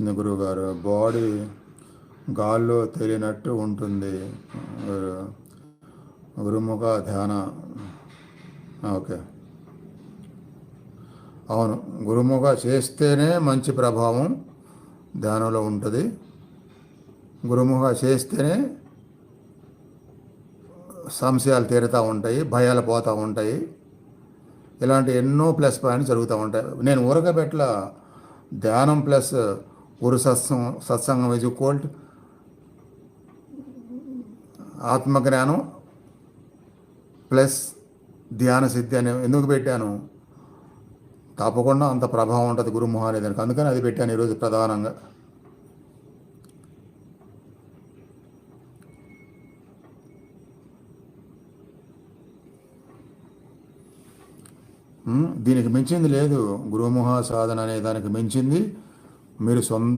గురువు గారు బాడీ గాల్లో తేలినట్టు ఉంటుంది. గురుముఖ ధ్యాన. ఓకే. అవును గురుముఖ చేస్తేనే మంచి ప్రభావం ధ్యానంలో ఉంటుంది. గురుముఖ చేస్తేనే సంశయాలు తీరుతూ ఉంటాయి భయాలు పోతూ ఉంటాయి. ఇలాంటి ఎన్నో ప్లస్ పాయింట్స్ జరుగుతూ ఉంటాయి. నేను ఊరకబెట్ల ధ్యానం ప్లస్ గురు సత్సంగం సత్సంగం ఇజ్ ఈక్వల్ ఆత్మజ్ఞానం ప్లస్ ధ్యాన సిద్ధి అని ఎందుకు పెట్టాను తప్పకుండా అంత ప్రభావం ఉంటుంది గురు మహారాజానికి దానికి అందుకని అది పెట్టాను ఈరోజు ప్రధానంగా దీనికి మించింది లేదు గురుముఖ సాధన అనే దానికి మించింది మీరు సొంత